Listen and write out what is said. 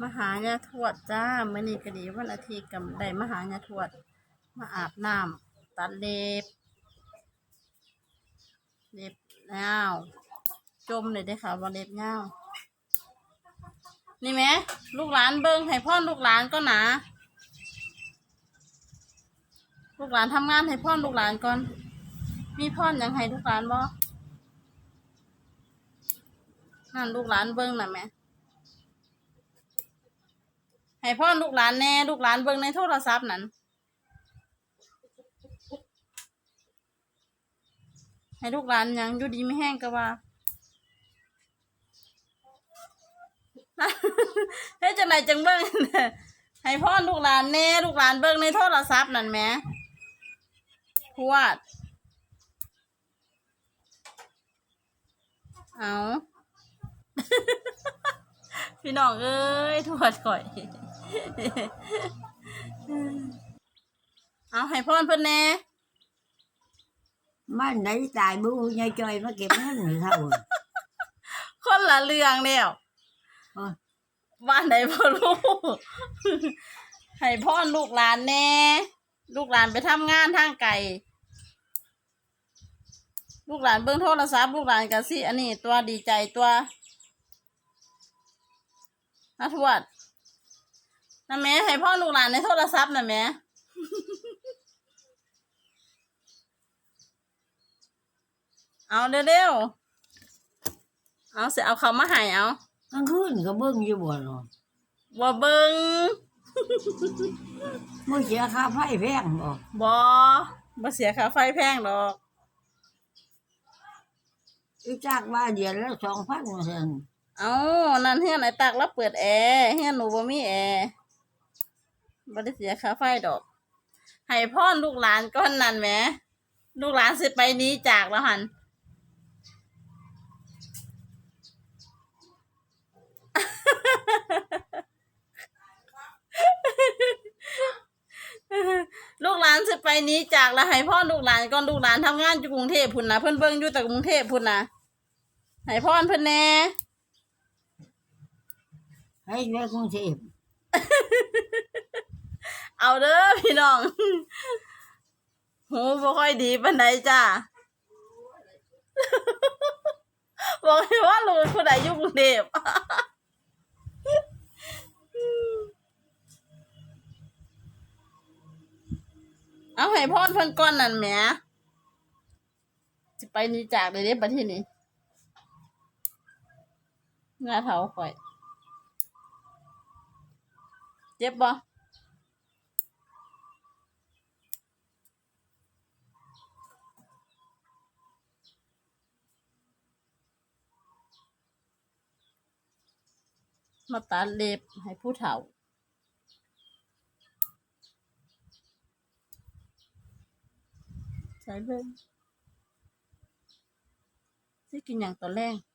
มาหายาทวดจ้ามื่อนี้ก็ดีวันอาทิตย์กับได้มาหายาทวด มาอาบน้ำตัดเล็บ เล็บเงาจมเลยได้ค่ะว่าเล็บเงานี่ไหมลูกหลานเบิ้งให้พ่อลูกหลานก็หนาลูกหลานทำงานให้พ่อลูกหลานก่อน มีพ่อยังให้ลูกหลานบ่นั่นลูกหลานเบิ้งน่ะแม่ ให้พ่อลูกหลานแน่ลูกหลานเบิ่งในโทรศัพท์นั่นให้ลูกหลานยังอยู่ดีไม่แห้งก็ว่าเฮ้ยจังไหนจังเบิ่งให้พ่อลูกหลานแน่ลูกหลานเบิ่งในโทรศัพท์นั่นแหมพวด เอาพี่น้องเอ้ยทวดข่อย เอาให้พรเพิ่นแหน่มันไหนตายบูยายจอยมาเก็บเงินหรือเท่าคนละเรื่องแล้วอ๋อบ้านไหนพ่อลูกให้พ่อลูกหลานแหน่ลูกหลานไปทำงานทางไกลลูกหลานเบิ่งโทรศัพท์ลูกหลานกันสิอันนี้ตัวดีใจตัวนะทวด นะแม่ให้พ่อลูกหลานในโทรศัพท์นะแม่เอาเร็วๆเอาเสียเอาเขามาให้เอากลางคืนก็เบิ่งอยู่บ่เนาะบ่เบิงมื่อเสียค่าไฟแพงบ่บ่บ่เสียค่าไฟแพงดอกอีจากว่าเดือนละสองพันเซนเอานั่นเฮือนไอ้ตักแล้วเปิดแอร์เฮือนหนูบ่มีแอร์ บ่ได้เสียค่าไฟดอก ให้พ่อลูกหลานก้อนนั่นแหมลูกหลานสิไปนี้จากแล้วหันลูกหลานสิไปนี้จากแล้วให้พ่อลูกหลานก่อนลูกหลานทำงานอยู่กรุงเทพพุ่นนะเพิ่นเบิ่งอยู่แต่กรุงเทพพุ่นนะให้พ่อเพิ่นแน่ให้แม่กรุงเทพ เอาเด้อพี่น้อง หูบ่ค่อยดีปานใดจ้าบอกให้ว่าลูกผู้ใดอยู่กรุงเทพเอาให้พ่อเพิ่นก่อนนั่นแหมสิไปนี่จากเลยเด้บัดทีนี้งาเท้าข่อย เจ็บบ่ มาตัดเล็บให้ผู้เฒ่า ใช้เบิ่งสิกินอย่างตอนแรก